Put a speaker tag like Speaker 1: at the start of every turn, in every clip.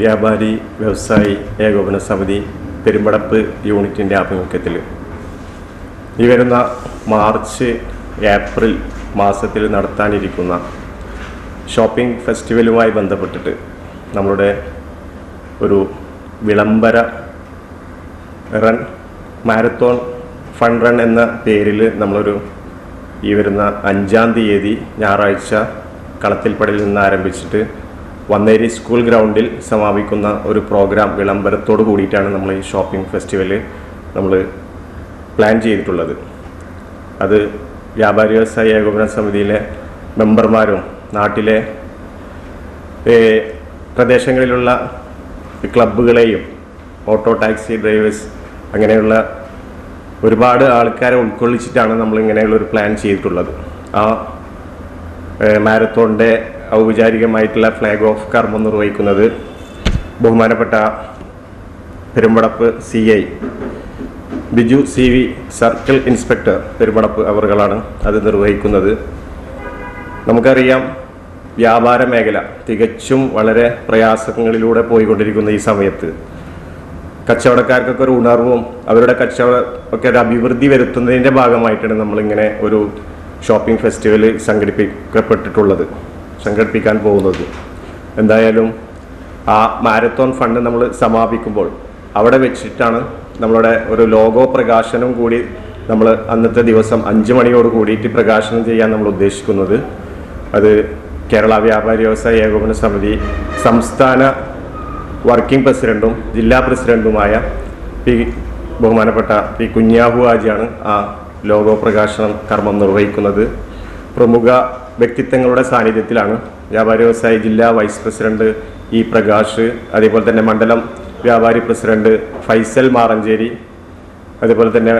Speaker 1: വ്യാപാരി വ്യവസായി ഏകോപന സമിതി പെരുമ്പടപ്പ് യൂണിറ്റിന്റെ ആഭിമുഖ്യത്തിൽ. ഈ വരുന്ന മാർച്ച് ഏപ്രിൽ മാസത്തിൽ നടത്താനിരിക്കുന്ന ഷോപ്പിംഗ് ഫെസ്റ്റിവലുമായി ബന്ധപ്പെട്ടിട്ട് നമ്മളുടെ ഒരു വിളംബര റൺ മാരത്തോൺ ഫണ്ട് റൺ എന്ന പേരിൽ നമ്മളൊരു ഈ വരുന്ന അഞ്ചാം തീയതി ഞായറാഴ്ച കളത്തിൽപ്പടിയിൽ നിന്ന് ആരംഭിച്ചിട്ട് വന്നേരി സ്കൂൾ ഗ്രൗണ്ടിൽ സമാപിക്കുന്ന ഒരു പ്രോഗ്രാം വിളംബരത്തോട് കൂടിയിട്ടാണ് നമ്മൾ ഈ ഷോപ്പിംഗ് ഫെസ്റ്റിവൽ നമ്മൾ പ്ലാൻ ചെയ്തിട്ടുള്ളത്. അത് വ്യാപാരി വ്യവസായ ഏകോപന സമിതിയിലെ മെമ്പർമാരും നാട്ടിലെ പ്രദേശങ്ങളിലുള്ള ക്ലബ്ബുകളെയും ഓട്ടോ ടാക്സി ഡ്രൈവേഴ്സ് അങ്ങനെയുള്ള ഒരുപാട് ആൾക്കാരെ ഉൾക്കൊള്ളിച്ചിട്ടാണ് നമ്മൾ ഇങ്ങനെയുള്ള ഒരു പ്ലാൻ ചെയ്തിട്ടുള്ളത്. ആ മാരത്തോണിന്റെ ഔപചാരികമായിട്ടുള്ള ഫ്ലാഗ് ഓഫ് കർമ്മം നിർവഹിക്കുന്നത് ബഹുമാനപ്പെട്ട Perumpadappu C I Biju C V circle inspector Perumpadappu അവറുകളാണ് അത് നിർവഹിക്കുന്നത്. നമുക്കറിയാം വ്യാപാര മേഖല തികച്ചും വളരെ പ്രയാസങ്ങളിലൂടെ പോയിക്കൊണ്ടിരിക്കുന്ന ഈ സമയത്ത്. കച്ചവടക്കാർക്കൊക്കെ ഒരു ഉണർവും അവരുടെ കച്ചവട ഒക്കെ ഒരു അഭിവൃദ്ധി വരുത്തുന്നതിന്റെ ഭാഗമായിട്ടാണ് നമ്മളിങ്ങനെ ഒരു ഷോപ്പിംഗ് ഫെസ്റ്റിവൽ സംഘടിപ്പിക്കപ്പെട്ടിട്ടുള്ളത്. സംഘടിപ്പിക്കാൻ പോകുന്നത്. എന്തായാലും ആ മാരത്തോൺ ഫണ്ട് നമ്മൾ സമാപിക്കുമ്പോൾ അവിടെ വെച്ചിട്ടാണ് നമ്മളുടെ ഒരു ലോഗോ പ്രകാശനം കൂടി നമ്മൾ അന്നത്തെ ദിവസം അഞ്ച് മണിയോട് കൂടിയിട്ട് പ്രകാശനം ചെയ്യാൻ നമ്മൾ ഉദ്ദേശിക്കുന്നത്. അത് കേരള വ്യാപാരി വ്യവസായ ഏകോപന സമിതി സംസ്ഥാന വർക്കിംഗ് പ്രസിഡന്റും ജില്ലാ പ്രസിഡന്റുമായ പി ബഹുമാനപ്പെട്ട പി കുഞ്ഞാഹു ആജിയാണ് ആ ലോഗോ പ്രകാശനം കർമ്മം നിർവഹിക്കുന്നത്. പ്രമുഖ വ്യക്തിത്വങ്ങളുടെ സാന്നിധ്യത്തിലാണ് വ്യാപാരി വ്യവസായ ജില്ലാ വൈസ് പ്രസിഡന്റ് ഇ പ്രകാശ് അതേപോലെ തന്നെ മണ്ഡലം വ്യാപാരി പ്രസിഡന്റ് ഫൈസൽ മാറഞ്ചേരി അതേപോലെ തന്നെ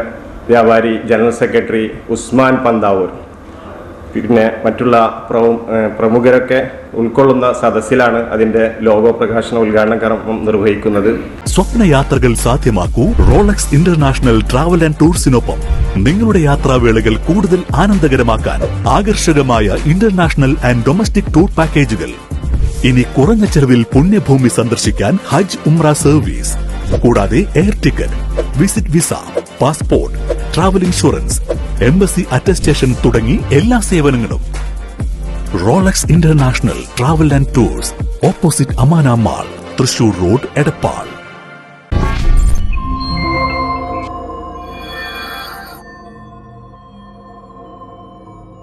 Speaker 1: വ്യാപാരി ജനറൽ സെക്രട്ടറി ഉസ്മാൻ പന്താവൂർ. പിന്നെ മറ്റുള്ള പ്രമുഖരൊക്കെ ഉൾക്കൊള്ളുന്ന സദസ്സിലാണ് അതിന്റെ ലോഗോ പ്രകാശന ഉദ്ഘാടന കർമ്മം നിർവഹിക്കുന്നത്.
Speaker 2: സ്വപ്നയാത്രകൾ സാധ്യമാക്കൂ റോളക്സ് ഇന്റർനാഷണൽ ട്രാവൽ ആൻഡ് ടൂർസിനൊപ്പം നിങ്ങളുടെ യാത്രാവേളകൾ കൂടുതൽ ആനന്ദകരമാക്കാൻ ആകർഷകമായ ഇന്റർനാഷണൽ ആൻഡ് ഡൊമസ്റ്റിക് ടൂർ പാക്കേജുകൾ. ഇനി കുറഞ്ഞ ചെലവിൽ പുണ്യഭൂമി സന്ദർശിക്കാൻ ഹജ്ജ് ഉംറ സർവീസ്. കൂടാതെ air ticket visit visa passport travel insurance embassy attestation തുടങ്ങി എല്ലാ സേവനങ്ങളും. Rolex international travel and tours opposite Amana mall Thrissur road Edappal.